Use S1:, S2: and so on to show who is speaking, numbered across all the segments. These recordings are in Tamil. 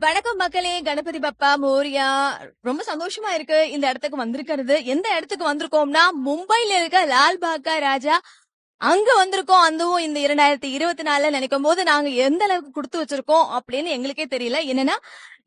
S1: வணக்கம் மக்களே கணபதி பப்பா மோரியா. ரொம்ப சந்தோஷமா இருக்கு இந்த இடத்துக்கு வந்திருக்கிறது. எந்த இடத்துக்கு வந்திருக்கோம்னா மும்பைல இருக்க லால் பாக்கா ராஜா. அங்க வந்திருக்கோம். அதுவும் இந்த இரண்டாயிரத்தி இருபத்தி நாலுல நினைக்கும் போது நாங்க எந்த அளவுக்கு கொடுத்து வச்சிருக்கோம் அப்படின்னு எங்களுக்கே தெரியல. என்னன்னா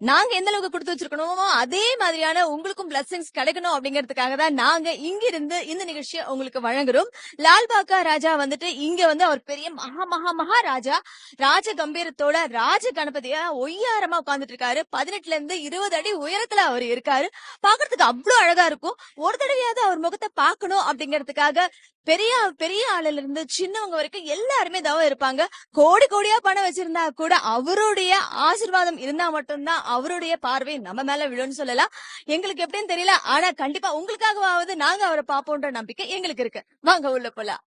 S1: நாங்க எந்த அளவுக்கு கொடுத்து வச்சிருக்கணுமோ அதே மாதிரியான உங்களுக்கும் பிளஸிங்ஸ் கிடைக்கணும் அப்படிங்கிறதுக்காக தான் நாங்க இங்க இருந்து இந்த நிகழ்ச்சியை உங்களுக்கு வழங்குறோம். லால்பாக்கா ராஜா வந்துட்டு இங்க வந்து அவர் பெரிய மகா மகா மகாராஜா ராஜ. கம்பீரத்தோட ராஜ கணபதியா ஒய்யாரமா உட்கார்ந்துட்டு இருக்காரு. பதினெட்டுல இருந்து இருபது அடி உயரத்துல அவர் இருக்காரு. பாக்குறதுக்கு அவ்வளவு அழகா இருக்கும். ஒரு தடவையாவது அவர் முகத்தை பார்க்கணும் அப்படிங்கறதுக்காக பெரிய பெரிய ஆளுல இருந்து சின்னவங்க வரைக்கும் எல்லாருமே தவம் இருப்பாங்க. கோடி கோடியா பணம் வச்சிருந்தா கூட அவருடைய ஆசீர்வாதம் இருந்தா மட்டும்தான் அவருடைய பார்வை நம்ம மேல விழுன்னு சொல்லலாம். எங்களுக்கு எப்படின்னு தெரியல. ஆனா கண்டிப்பா உங்களுக்காகவாவது நாங்க அவரை பார்ப்போன்ற நம்பிக்கை எங்களுக்கு இருக்கு. வாங்க உள்ள போலாம்.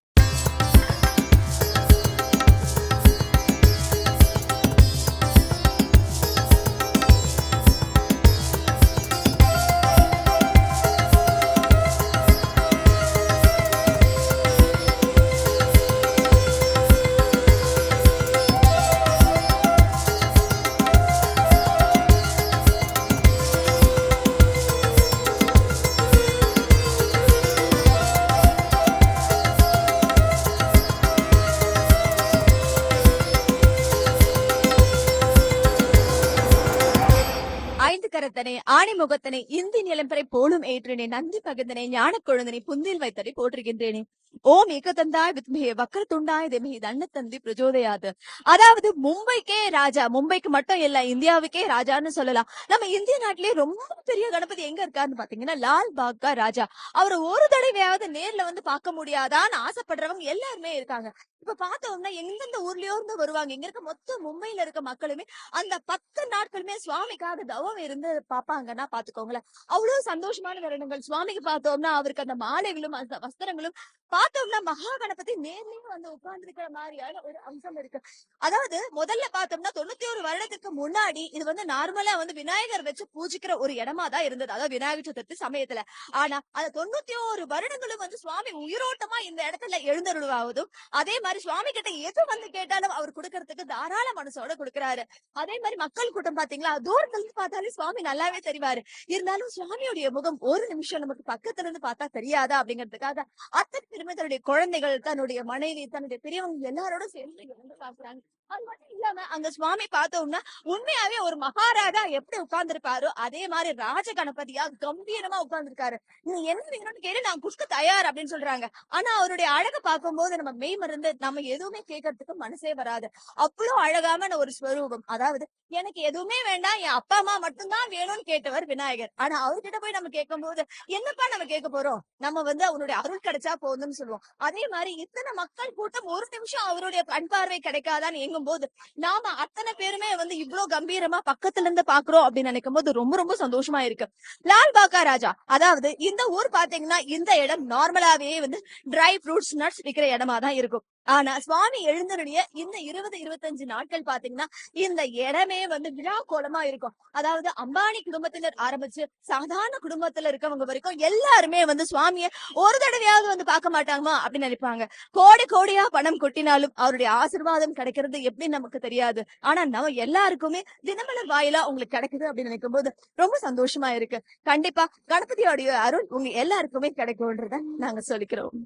S1: ஐந்து ஆணிமுகத்தனை இந்தி நிலம்பரை போலும் ஏற்றினே நந்தி பகந்தனை ஞான கொழுந்தனை புந்தில் வைத்தனை போற்றுகின்றேனே. ஓம் ஏகதந்தாய் வித்மிகே வக்கர துண்டாய் தெமிகி தண்ண தந்தி பிரஜோதயாது. அதாவது மும்பைக்கே ராஜா மும்பைக்கு மட்டும் இல்ல இந்தியாவுக்கே ராஜான்னு சொல்லலாம். நம்ம இந்திய நாட்டிலேயே ரொம்ப பெரிய கணபதி எங்க இருக்காருன்னு பாத்தீங்கன்னா லால் பாக்கா ராஜா. அவரை ஒரு தடவையாவது நேர்ல வந்து பார்க்க முடியாதான்னு ஆசைப்படுறவங்க எல்லாருமே இருக்காங்க. இப்ப பார்த்தோம்னா எந்தெந்த ஊர்லயோ இருந்து வருவாங்க. இங்க இருக்க மொத்த மும்பையில இருக்க மக்களுமே அந்த பத்து நாட்களுமே சுவாமிக்காக தவம் இருந்து பாப்பாங்கன்னா பாத்துக்கோங்களேன் அவ்வளவு சந்தோஷமான வருடங்கள் சுவாமிக்கு பார்த்தோம்னா அவருக்கு அந்த மாலைகளும் அந்த வஸ்திரங்களும் பார்த்தோம்னா மகா கணபதி நேர்லயும் வந்து உட்கார்ந்து இருக்கிற மாதிரியான ஒரு அம்சம் இருக்கு. அதாவது முதல்ல பார்த்தோம்னா தொண்ணூத்தி ஒரு வருடத்துக்கு முன்னாடி இது வந்து நார்மலா வந்து விநாயகர் வச்சு பூஜிக்கிற ஒரு இடமா தான் இருந்தது. அதாவது விநாயகர் சதுர்த்தி சமயத்துல. ஆனா அந்த தொண்ணூத்தி ஒரு வருடங்களும் வந்து சுவாமி உயிரோட்டமா இந்த இடத்துல எழுந்தருளாவதும் அதே மாதிரி சுவாமி கிட்ட எது வந்து கேட்டாலும் அவர் கொடுக்கறதுக்கு தாராள மனசோட கொடுக்கறாரு. அதே மாதிரி மக்கள் கூட்டம் பாத்தீங்களா? தூரத்துல இருந்து பார்த்தாலே சுவாமி நல்லாவே தெரிவாரு. இருந்தாலும் சுவாமியுடைய முகம் ஒரு நிமிஷம் நமக்கு பக்கத்துல இருந்து பார்த்தா தெரியாதா அப்படிங்கிறதுக்காக அத்தனை பெருமை தன்னுடைய குழந்தைகள் தன்னுடைய மனைவி தன்னுடைய பெரியவங்க எல்லாரோட சேர்ந்து இறந்து பாக்குறாங்க அது மட்டும் இல்லாம அங்க சுவாமி பார்த்தோம்னா உண்மையாவே ஒரு மகாராஜா எப்படி உட்கார்ந்துருப்பாரோ அதே மாதிரி ராஜ கணபதியா கம்பீரமா உட்கார்ந்துருக்காரு. நீ என்ன வேணும்னு கேட்டு நான் குடுக்க தயார் அப்படின்னு சொல்றாங்க. ஆனா அவருடைய அழகை பார்க்கும்போது நம்ம மெய் மருந்து நம்ம எதுவுமே கேட்கறதுக்கு மனசே வராது. அவ்வளவு அழகான ஒரு ஸ்வரூபம். அதாவது எனக்கு எதுவுமே வேண்டாம் என் அப்பா அம்மா மட்டும்தான் வேணும்னு கேட்டவர் விநாயகர். ஆனா அவர்கிட்ட போய் நம்ம கேட்கும் போது என்னப்பா நம்ம கேட்க போறோம்? நம்ம வந்து அவருடைய அருள் கிடைச்சா போதும்னு சொல்லுவோம். அதே மாதிரி இத்தனை மக்கள் கூட்டம் ஒரு நிமிஷம் அவருடைய கண் பார்வை கிடைக்காதான்னு எங்கும் போது நாம அத்தனை பேருமே வந்து இவ்வளவு கம்பீரமா பக்கத்துல இருந்து பாக்குறோம் அப்படின்னு நினைக்கும் போது ரொம்ப ரொம்ப சந்தோஷமா இருக்கு. லால் பாக்கா ராஜா அதாவது இந்த ஊர் பாத்தீங்கன்னா இந்த இடம் நார்மலாவே வந்து ட்ரை ஃப்ரூட்ஸ் நட்ஸ் விற்கிற இடமா தான் இருக்கும். ஆனா சுவாமி எழுந்தருடைய இந்த இருபது இருபத்தஞ்சு நாட்கள் பாத்தீங்கன்னா இந்த இடமே வந்து விழா கோலமா இருக்கும். அதாவது அம்பானி குடும்பத்தினர் ஆரம்பிச்சு சாதாரண குடும்பத்துல இருக்கவங்க வரைக்கும் எல்லாருமே வந்து சுவாமிய ஒரு தடவையாவது வந்து பார்க்க மாட்டாங்கமா அப்படின்னு நினைப்பாங்க. கோடி கோடியா பணம் கொட்டினாலும் அவருடைய ஆசீர்வாதம் கிடைக்கிறது எப்படி நமக்கு தெரியாது. ஆனா நம்ம எல்லாருக்குமே தினமலர் வாயிலா உங்களுக்கு கிடைக்குது அப்படின்னு நினைக்கும் போது ரொம்ப சந்தோஷமா இருக்கு. கண்டிப்பா கணபதியோடைய அருள் உங்க எல்லாருக்குமே கிடைக்கும்ன்றத நாங்க சொல்லிக்கிறோம்.